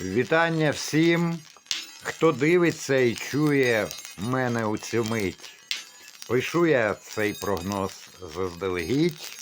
Вітання всім, хто дивиться і чує мене у цю мить. Пишу я цей прогноз заздалегідь.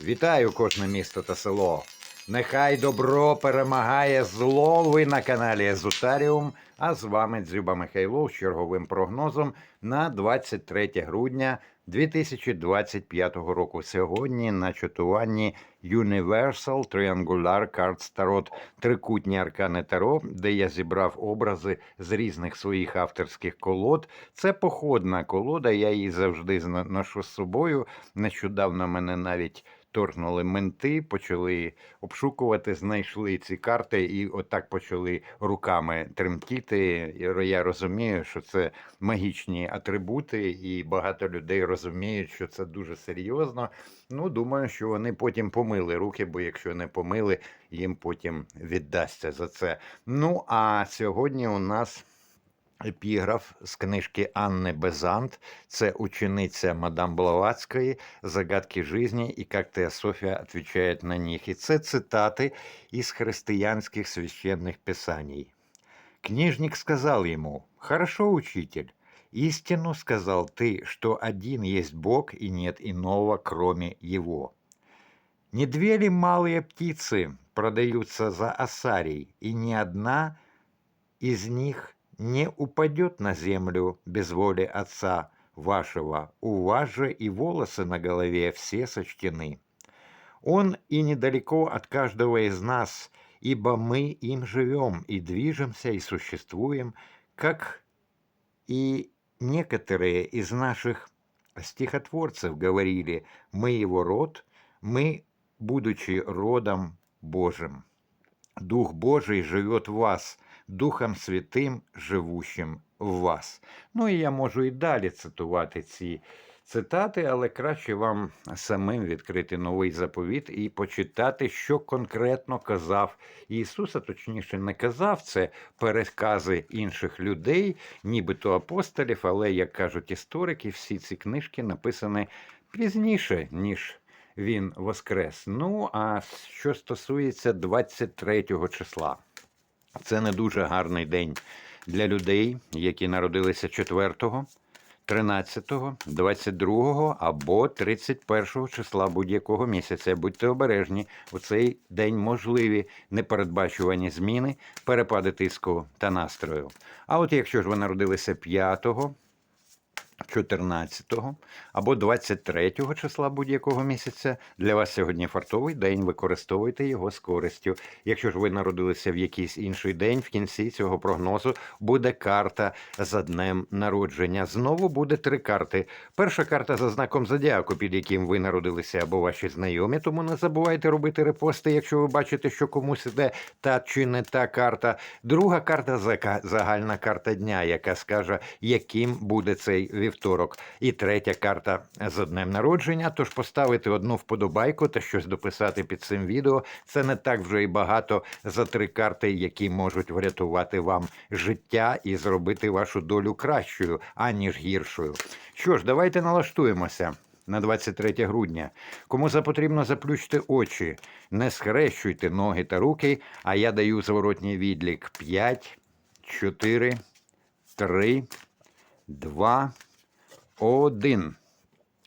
Вітаю кожне місто та село. Нехай добро перемагає зло. Ви на каналі Езотаріум. А з вами Дзюба Михайлов з черговим прогнозом на 23 грудня 2025 року. Сьогодні на чатуванні Universal Triangular Cards Tarot Трикутні аркани Таро, де я зібрав образи з різних своїх авторських колод. Це походна колода, я її завжди ношу з собою. Нещодавно мене навіть торкнули менти, почали обшукувати, знайшли ці карти і отак почали руками тремтіти. Я розумію, що це магічні атрибути, і багато людей розуміють, що це дуже серйозно. Ну, думаю, що вони потім помили руки, бо якщо не помили, їм потім віддасться за це. Ну а сьогодні у нас. Епіграф з книжки Анни Безант. Це учениця мадам Блаватської «Загадки жизни і як Теософія відповідає на них». І це цитати із християнських священних писаний. Книжник сказал ему, «Хорошо, учитель, истину сказал ты, что один есть Бог и нет иного, кроме Его. Не две ли малые птицы продаются за осарий, и ни одна из них не упадет на землю без воли Отца вашего. У вас же и волосы на голове все сочтены. Он и недалеко от каждого из нас, ибо мы им живем и движемся и существуем, как и некоторые из наших стихотворцев говорили, мы его род, мы, будучи родом Божьим. Дух Божий живет в вас, Духом Святим, живущим в вас. Ну і я можу і далі цитувати ці цитати, але краще вам самим відкрити новий заповіт і почитати, що конкретно казав Ісус, а точніше не казав, це перекази інших людей, нібито апостолів, але, як кажуть історики, всі ці книжки написані пізніше, ніж він воскрес. Ну, а що стосується 23 числа, це не дуже гарний день для людей, які народилися 4, 13, 22 або 31 числа будь-якого місяця. Будьте обережні, у цей день можливі непередбачувані зміни, перепади тиску та настрою. А от якщо ж ви народилися 5, 14 або 23 числа будь-якого місяця. Для вас сьогодні фартовий день. Використовуйте його з користю. Якщо ж ви народилися в якийсь інший день, в кінці цього прогнозу буде карта за днем народження. Знову буде три карти. Перша карта за знаком зодіаку, під яким ви народилися або ваші знайомі. Тому не забувайте робити репости, якщо ви бачите, що комусь іде та чи не та карта. Друга карта загальна карта дня, яка скаже, яким буде цей вівторок. І третя карта за днем народження. Тож поставити одну вподобайку та щось дописати під цим відео. Це не так вже і багато за три карти, які можуть врятувати вам життя і зробити вашу долю кращою, аніж гіршою. Що ж, давайте налаштуємося. На 23 грудня. Кому запотрібно заплющити очі, не схрещуйте ноги та руки, а я даю зворотній відлік 5, 4, 3, 2, 1.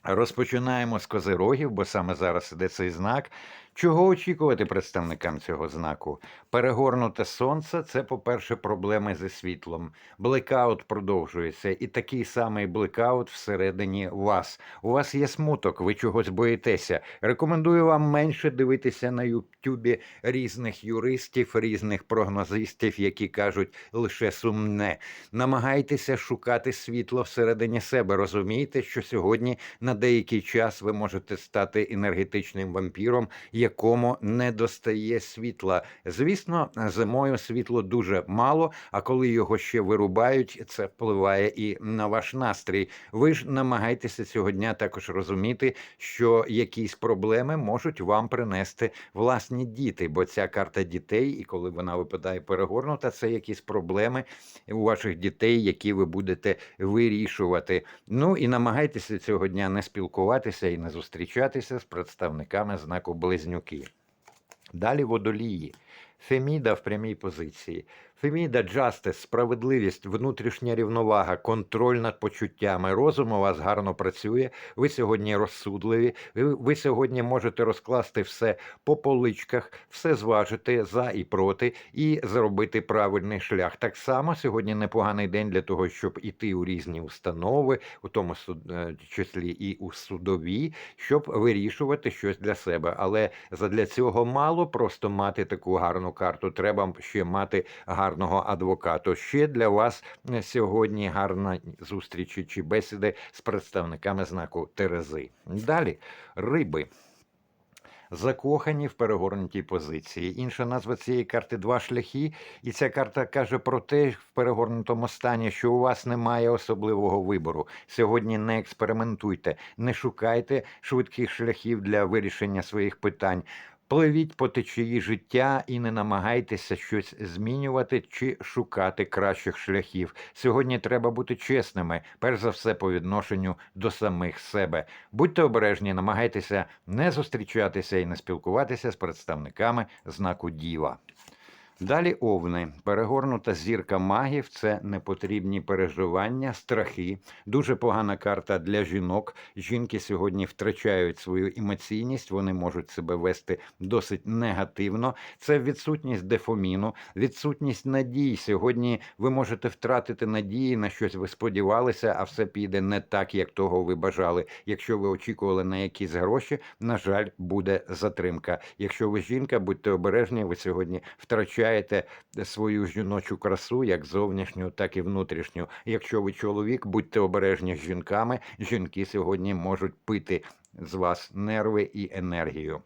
Розпочинаємо з козирогів, бо саме зараз іде цей знак. Чого очікувати представникам цього знаку? Перегорнуте сонце це, по-перше, проблеми зі світлом. Блекаут продовжується, і такий самий блекаут всередині вас. У вас є смуток, ви чогось боїтеся. Рекомендую вам менше дивитися на Ютубі різних юристів, різних прогнозистів, які кажуть лише сумне. Намагайтеся шукати світло всередині себе. Розумієте, що сьогодні на деякий час ви можете стати енергетичним вампіром, якому не достає світла. Звісно, зимою світло дуже мало, а коли його ще вирубають, це впливає і на ваш настрій. Ви ж намагайтеся цього дня також розуміти, що якісь проблеми можуть вам принести власні діти, бо ця карта дітей, і коли вона випадає перегорнута, це якісь проблеми у ваших дітей, які ви будете вирішувати. Ну і намагайтеся цього дня не спілкуватися і не зустрічатися з представниками знаку близнюки. Далі водолії. Феміда в прямій позиції. Феміда, джастис, справедливість, внутрішня рівновага, контроль над почуттями. Розум у вас гарно працює. Ви сьогодні розсудливі. Ви, сьогодні можете розкласти все по поличках, все зважити за і проти, і зробити правильний шлях. Так само сьогодні непоганий день для того, щоб іти у різні установи, у тому е, числі і у судові, щоб вирішувати щось для себе. Але задля цього мало просто мати таку гарну карту. Треба ще мати гарного адвоката. Ще для вас е, сьогодні гарна зустрічі чи бесіди з представниками знаку Терези. Далі риби. Закохані в перегорнутій позиції. Інша назва цієї карти два шляхи. І ця карта каже про те в перегорнутому стані, що у вас немає особливого вибору. Сьогодні не експериментуйте, не шукайте швидких шляхів для вирішення своїх питань. Пливіть по течії життя і не намагайтеся щось змінювати чи шукати кращих шляхів. Сьогодні треба бути чесними, перш за все по відношенню до самих себе. Будьте обережні, намагайтеся не зустрічатися і не спілкуватися з представниками знаку Діва. Далі овни. Перегорнута зірка магів це непотрібні переживання, страхи. Дуже погана карта для жінок. Жінки сьогодні втрачають свою емоційність, вони можуть себе вести досить негативно. Це відсутність дефоміну, відсутність надій. Сьогодні ви можете втратити надії на щось ви сподівалися, а все піде не так, як того ви бажали. Якщо ви очікували на якісь гроші, на жаль, буде затримка. Якщо ви жінка, будьте обережні, ви сьогодні втрачаєте свою жіночу красу, як зовнішню, так і внутрішню. Якщо ви чоловік, будьте обережні з жінками. Жінки сьогодні можуть пити з вас нерви і енергію.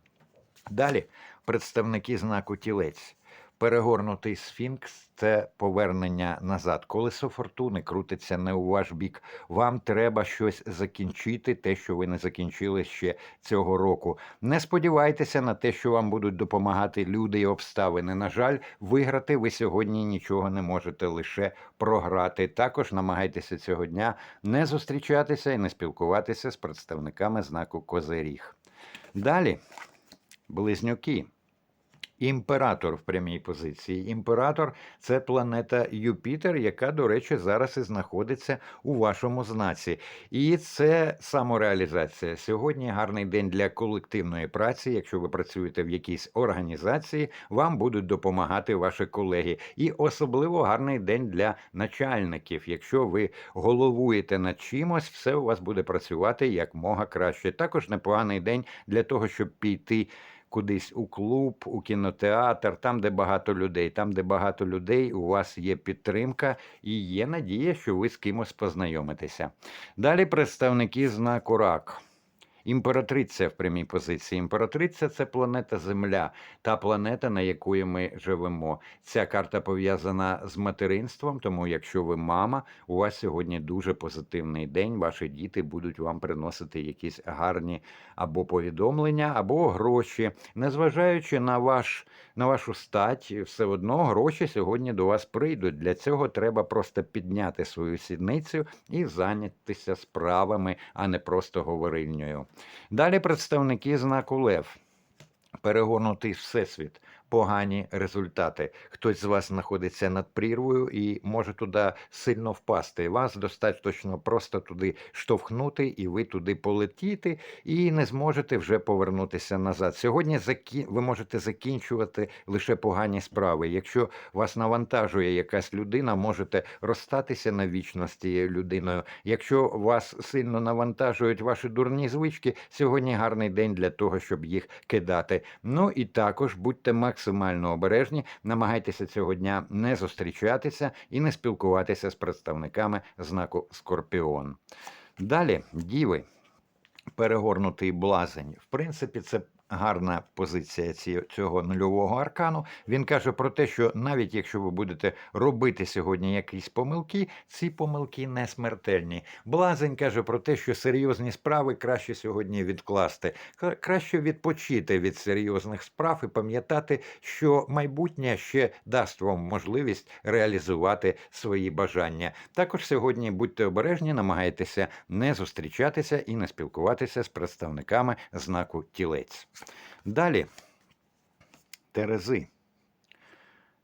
Далі представники знаку тілець. Перегорнутий сфінкс це повернення назад. Колесо фортуни крутиться не у ваш бік. Вам треба щось закінчити, те, що ви не закінчили ще цього року. Не сподівайтеся на те, що вам будуть допомагати люди і обставини. На жаль, виграти ви сьогодні нічого не можете, лише програти. Також намагайтеся цього дня не зустрічатися і не спілкуватися з представниками знаку Козиріг. Далі близнюки. Імператор в прямій позиції. Імператор це планета Юпітер, яка, до речі, зараз і знаходиться у вашому знаці. І це самореалізація. Сьогодні гарний день для колективної праці. Якщо ви працюєте в якійсь організації, вам будуть допомагати ваші колеги. І особливо гарний день для начальників. Якщо ви головуєте над чимось, все у вас буде працювати як мога краще. Також непоганий день для того, щоб піти кудись у клуб, у кінотеатр, там, де багато людей. Там, де багато людей, у вас є підтримка і є надія, що ви з кимось познайомитеся. Далі представники знаку рак. Імператриця в прямій позиції. Імператриця це планета Земля, та планета, на якої ми живемо. Ця карта пов'язана з материнством, тому якщо ви мама, у вас сьогодні дуже позитивний день. Ваші діти будуть вам приносити якісь гарні або повідомлення, або гроші. Незважаючи на ваш на вашу стать, все одно гроші сьогодні до вас прийдуть. Для цього треба просто підняти свою сідницю і зайнятися справами, а не просто говорильнею. Далі представники знаку Лев. Перегорнутий всесвіт, погані результати. Хтось з вас знаходиться над прірвою і може туди сильно впасти. Вас достатньо просто туди штовхнути, і ви туди полетіти, і не зможете вже повернутися назад. Сьогодні ви можете закінчувати лише погані справи. Якщо вас навантажує якась людина, можете розстатися навічно з тією людиною. Якщо вас сильно навантажують ваші дурні звички, сьогодні гарний день для того, щоб їх кидати. Ну і також будьте максимально обережні, намагайтеся цього дня не зустрічатися і не спілкуватися з представниками знаку Скорпіон. Далі, діви, перегорнутий блазень. В принципі, це гарна позиція ці- цього нульового аркану. Він каже про те, що навіть якщо ви будете робити сьогодні якісь помилки, ці помилки не смертельні. Блазень каже про те, що серйозні справи краще сьогодні відкласти, краще відпочити від серйозних справ і пам'ятати, що майбутнє ще дасть вам можливість реалізувати свої бажання. Також сьогодні будьте обережні, намагайтеся не зустрічатися і не спілкуватися з представниками знаку тілець. Далі Терези.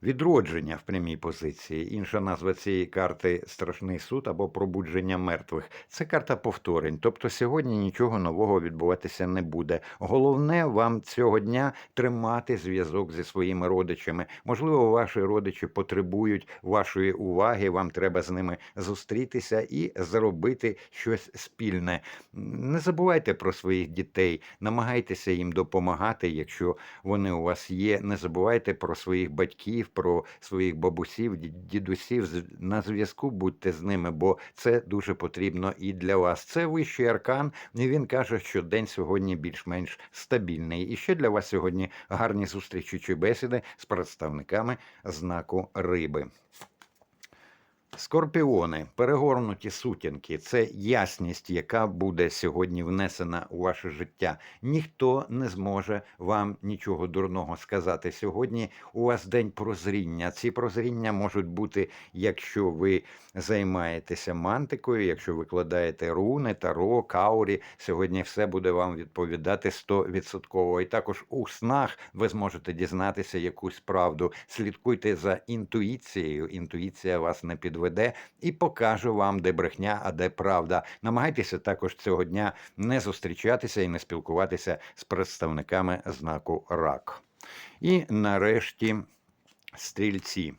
Відродження в прямій позиції. Інша назва цієї карти страшний суд або пробудження мертвих. Це карта повторень. Тобто сьогодні нічого нового відбуватися не буде. Головне вам цього дня тримати зв'язок зі своїми родичами. Можливо, ваші родичі потребують вашої уваги. Вам треба з ними зустрітися і зробити щось спільне. Не забувайте про своїх дітей, намагайтеся їм допомагати, якщо вони у вас є. Не забувайте про своїх батьків, про своїх бабусів, дідусів. На зв'язку будьте з ними, бо це дуже потрібно і для вас. Це вищий аркан, і він каже, що день сьогодні більш-менш стабільний. І ще для вас сьогодні гарні зустрічі чи бесіди з представниками знаку риби. Скорпіони, перегорнуті сутінки це ясність, яка буде сьогодні внесена у ваше життя. Ніхто не зможе вам нічого дурного сказати. Сьогодні у вас день прозріння. Ці прозріння можуть бути, якщо ви займаєтеся мантикою, якщо викладаєте руни, таро, каурі. Сьогодні все буде вам відповідати 100%. І також у снах ви зможете дізнатися якусь правду. Слідкуйте за інтуїцією. Інтуїція вас не підведе і покаже вам, де брехня, а де правда. Намагайтеся також цього дня не зустрічатися і не спілкуватися з представниками знаку рак. І нарешті стрільці.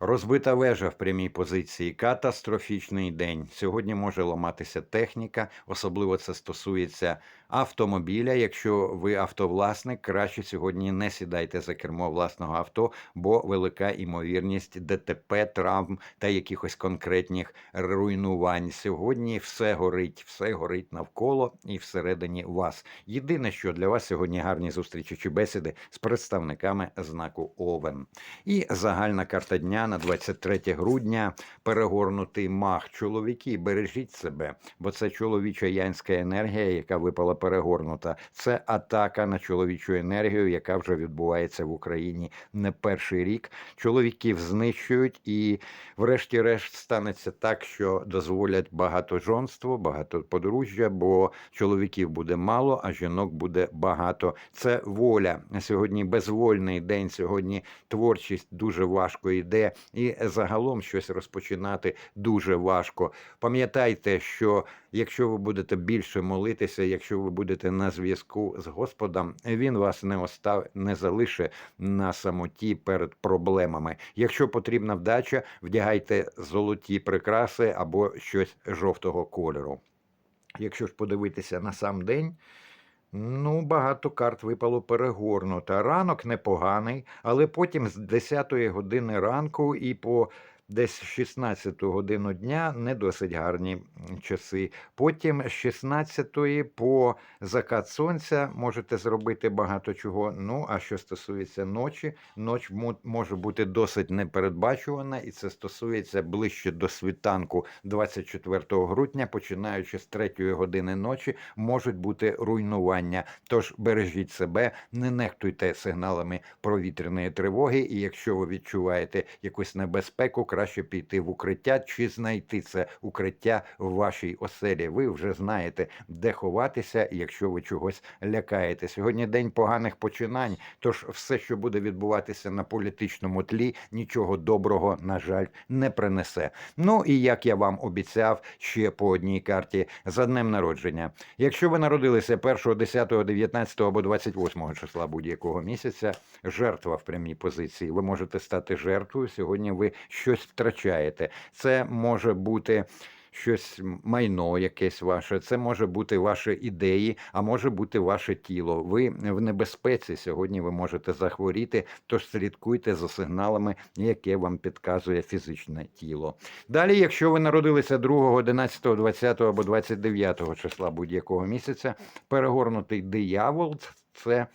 Розбита вежа в прямій позиції, катастрофічний день. Сьогодні може ламатися техніка, особливо це стосується автомобіля. Якщо ви автовласник, краще сьогодні не сідайте за кермо власного авто, бо велика імовірність ДТП, травм та якихось конкретних руйнувань. Сьогодні все горить, все горить навколо і всередині вас. Єдине, що для вас сьогодні гарні зустрічі чи бесіди з представниками знаку Овен. І загальна карта дня на 23 грудня перегорнутий мах. Чоловіки, бережіть себе, бо це чоловіча янська енергія, яка випала перегорнута. Це атака на чоловічу енергію, яка вже відбувається в Україні не перший рік. Чоловіків знищують, і, врешті-решт, станеться так, що дозволять багатожонство, багато подружжя, бо чоловіків буде мало, а жінок буде багато. Це воля. Сьогодні безвольний день. Сьогодні творчість дуже важко йде, і загалом щось розпочинати дуже важко. Пам'ятайте, що якщо ви будете більше молитися, якщо ви будете на зв'язку з Господом, він вас не остав, не залише на самоті перед проблемами. Якщо потрібна вдача, вдягайте золоті прикраси або щось жовтого кольору. Якщо ж подивитися на сам день. Ну, багато карт випало перегорнуто. Ранок непоганий, але потім з 10-ї години ранку і по десь 16 годину дня не досить гарні часи. Потім з 16 по закат сонця можете зробити багато чого. Ну, а що стосується ночі, ноч може бути досить непередбачувана, і це стосується ближче до світанку 24 грудня, починаючи з 3 години ночі, можуть бути руйнування. Тож бережіть себе, не нехтуйте сигналами провітряної тривоги, і якщо ви відчуваєте якусь небезпеку, краще піти в укриття чи знайти це укриття в вашій оселі. Ви вже знаєте, де ховатися, якщо ви чогось лякаєте. Сьогодні день поганих починань. Тож все, що буде відбуватися на політичному тлі, нічого доброго, на жаль, не принесе. Ну і як я вам обіцяв, ще по одній карті за днем народження. Якщо ви народилися 1, 10, 19 або 28 числа будь-якого місяця, жертва в прямій позиції. Ви можете стати жертвою. Сьогодні ви щось втрачаєте. Це може бути. Щось майно якесь ваше, це може бути ваші ідеї, а може бути ваше тіло. Ви в небезпеці сьогодні ви можете захворіти, тож слідкуйте за сигналами, яке вам підказує фізичне тіло. Далі, якщо ви народилися 2, 11, 20 або 29 числа будь-якого місяця, перегорнутий диявол це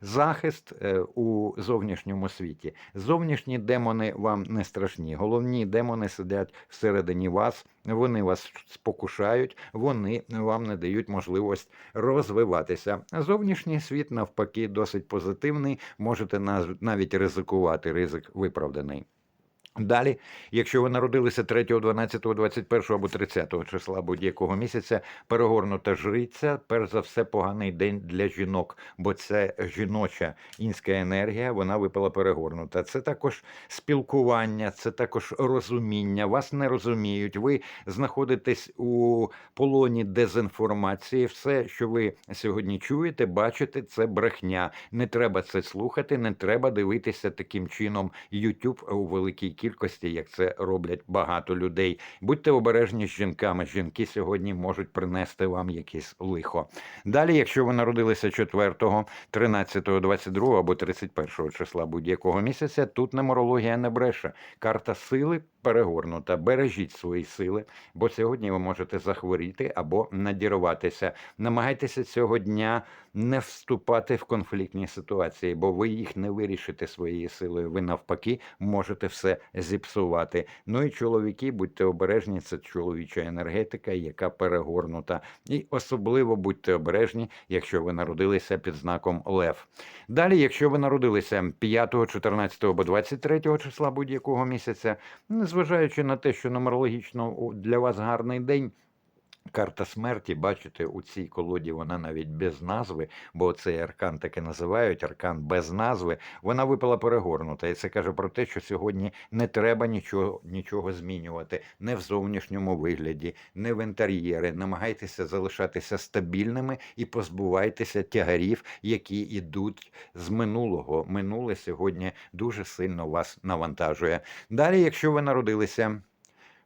захист е, у зовнішньому світі. Зовнішні демони вам не страшні. Головні демони сидять всередині вас. Вони вас спокушають, вони вам не дають можливість розвиватися. Зовнішній світ, навпаки, досить позитивний. Можете навіть ризикувати. Ризик виправданий. Далі, якщо ви народилися 3, 12, 21 або 30 числа будь-якого місяця, перегорнута жриця, перш за все, поганий день для жінок, бо це жіноча інська енергія, вона випала перегорнута. Це також спілкування, це також розуміння. Вас не розуміють. Ви знаходитесь у полоні дезінформації. Все, що ви сьогодні чуєте, бачите, це брехня. Не треба це слухати, не треба дивитися таким чином YouTube у великій кількості, як це роблять багато людей. Будьте обережні з жінками. Жінки сьогодні можуть принести вам якесь лихо. Далі, якщо ви народилися 4, 13, 22 або 31 числа будь-якого місяця, тут нумерологія не бреше. Карта сили перегорнута. Бережіть свої сили, бо сьогодні ви можете захворіти або надірватися. Намагайтеся цього дня не вступати в конфліктні ситуації, бо ви їх не вирішите своєю силою. Ви навпаки можете все зіпсувати. Ну і чоловіки, будьте обережні, це чоловіча енергетика, яка перегорнута. І особливо будьте обережні, якщо ви народилися під знаком Лев. Далі, якщо ви народилися 5, 14 або 23 числа будь-якого місяця, незважаючи на те, що нумерологічно у- для вас гарний день. Карта смерті, бачите, у цій колоді вона навіть без назви, бо цей аркан таки називають аркан без назви. Вона випала перегорнута, і це каже про те, що сьогодні не треба нічого, нічого змінювати, не в зовнішньому вигляді, не в інтер'єри. Намагайтеся залишатися стабільними і позбувайтеся тягарів, які йдуть з минулого. Минуле сьогодні дуже сильно вас навантажує. Далі, якщо ви народилися.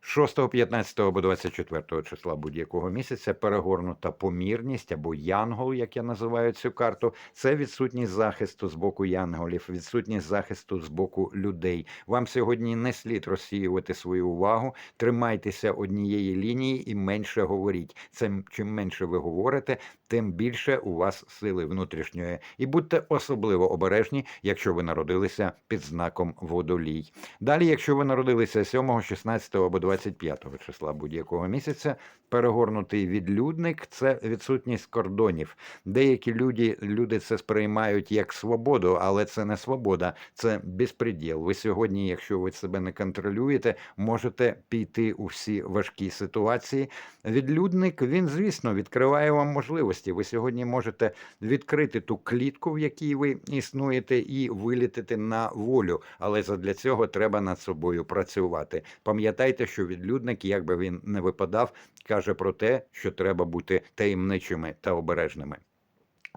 6, 15 або 24 числа будь-якого місяця перегорнута помірність або янгол, як я називаю цю карту, це відсутність захисту з боку янголів, відсутність захисту з боку людей. Вам сьогодні не слід розсіювати свою увагу, тримайтеся однієї лінії і менше говоріть. Це чим менше ви говорите, тим більше у вас сили внутрішньої. І будьте особливо обережні, якщо ви народилися під знаком водолій. Далі, якщо ви народилися 7, 16 або 25 числа будь-якого місяця, перегорнутий відлюдник це відсутність кордонів. Деякі люди, люди це сприймають як свободу, але це не свобода, це безпреділ. Ви сьогодні, якщо ви себе не контролюєте, можете піти у всі важкі ситуації. Відлюдник він, звісно, відкриває вам можливості. Ви сьогодні можете відкрити ту клітку, в якій ви існуєте, і вилітити на волю. Але задля цього треба над собою працювати. Пам'ятайте, що відлюдник, як би він не випадав, каже про те, що треба бути таємничими та обережними.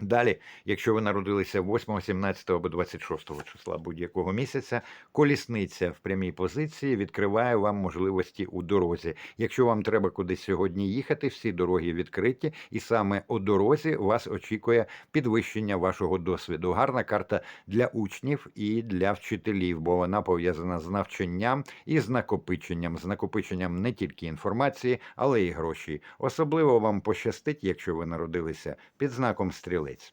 Далі, якщо ви народилися 8, 17 або 26 числа будь-якого місяця, колісниця в прямій позиції відкриває вам можливості у дорозі. Якщо вам треба кудись сьогодні їхати, всі дороги відкриті, і саме у дорозі вас очікує підвищення вашого досвіду. Гарна карта для учнів і для вчителів, бо вона пов'язана з навчанням і з накопиченням, з накопиченням не тільки інформації, але й грошей. Особливо вам пощастить, якщо ви народилися під знаком It.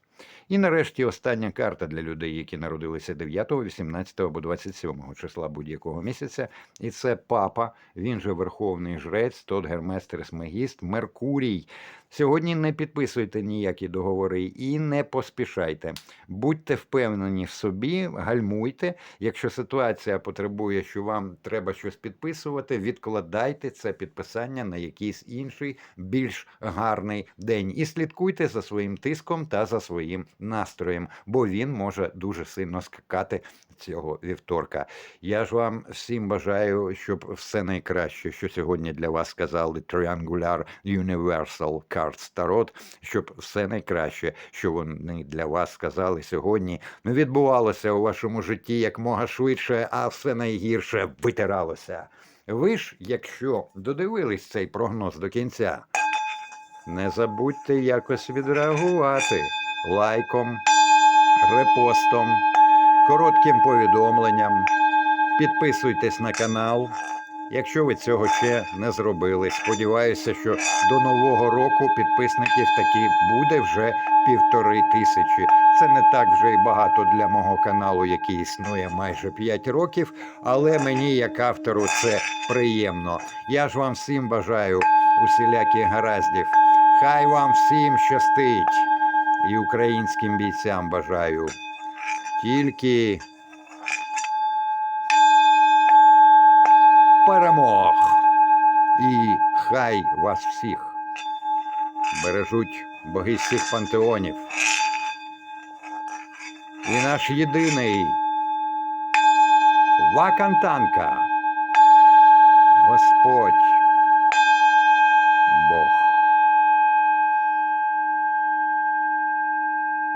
І нарешті остання карта для людей, які народилися 9, 18 або 27 числа будь-якого місяця. І це папа, він же верховний жрець, тот герместерс мегіст, Меркурій. Сьогодні не підписуйте ніякі договори і не поспішайте. Будьте впевнені в собі, гальмуйте. Якщо ситуація потребує, що вам треба щось підписувати, відкладайте це підписання на якийсь інший, більш гарний день. І слідкуйте за своїм тиском та за своїм настроєм, бо він може дуже сильно скакати цього вівторка. Я ж вам всім бажаю, щоб все найкраще, що сьогодні для вас сказали Triangular Universal Cards Tarot, щоб все найкраще, що вони для вас сказали сьогодні, відбувалося у вашому житті якмога швидше, а все найгірше витиралося. Ви ж, якщо додивились цей прогноз до кінця, не забудьте якось відреагувати лайком, репостом, коротким повідомленням. Підписуйтесь на канал, якщо ви цього ще не зробили. Сподіваюся, що до нового року підписників таки буде вже півтори тисячі. Це не так вже й багато для мого каналу, який існує майже 5 років, але мені, як автору, це приємно. Я ж вам всім бажаю усіляких гараздів. Хай вам всім щастить і українським бійцям бажаю. Тільки перемог. І хай вас всіх бережуть боги з цих пантеонів. І наш єдиний Вакантанка Господь Бог.